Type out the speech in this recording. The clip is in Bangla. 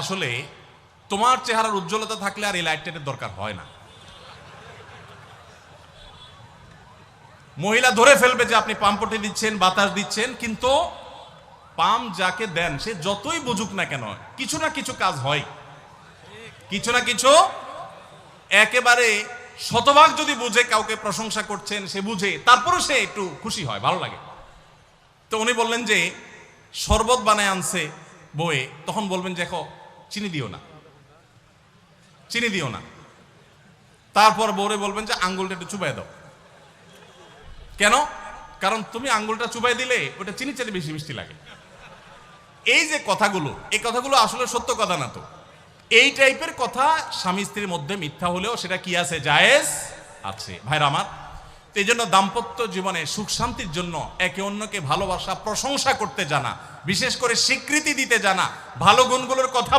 আসলে তোমার চেহারার উজ্জ্বলতা থাকলে আর এই লাইটটার দরকার হয় না। মহিলা ধরে ফেলবে যে আপনি পাম্পটি দিচ্ছেন, বাতাস দিচ্ছেন, কিন্তু পাম যাকে দেন, সে যতই বুঝুক না কেন, কিছু না কিছু কাজ হয়। কিছু না কিছু একেবারে শতভাগ যদি বুঝে, কাউকে প্রশংসা করছেন, সে বুঝে তারপরে সে একটু খুশি হয়, ভালো লাগে। তো উনি বললেন যে, শরবত বানায় আনছে বয়ে তখন বলবেন দেখো চিনি দিও না। চিনি দিও না। তারপর বউরে বলবেন যে, আঙ্গুলটা একটু চুবাই দাও। কেন? কারণ তুমি আঙ্গুলটা চুবাই দিলে ওটা চিনি চাইতে বেশি মিষ্টি লাগে। এই যে কথাগুলো, এই কথাগুলো আসলে সত্য কথা না তো। এই টাইপের কথা স্বামী স্ত্রীর মধ্যে মিথ্যা হলেও সেটা কি আছে? জায়েজ আছে। ভাইরা আমার এই জন্য দাম্পত্য জীবনে সুখ শান্তির জন্য একে অন্যকে ভালোবাসা, প্রশংসা করতে জানা, বিশেষ করে স্বীকৃতি দিতে জানা, ভালো গুণগুলোর কথা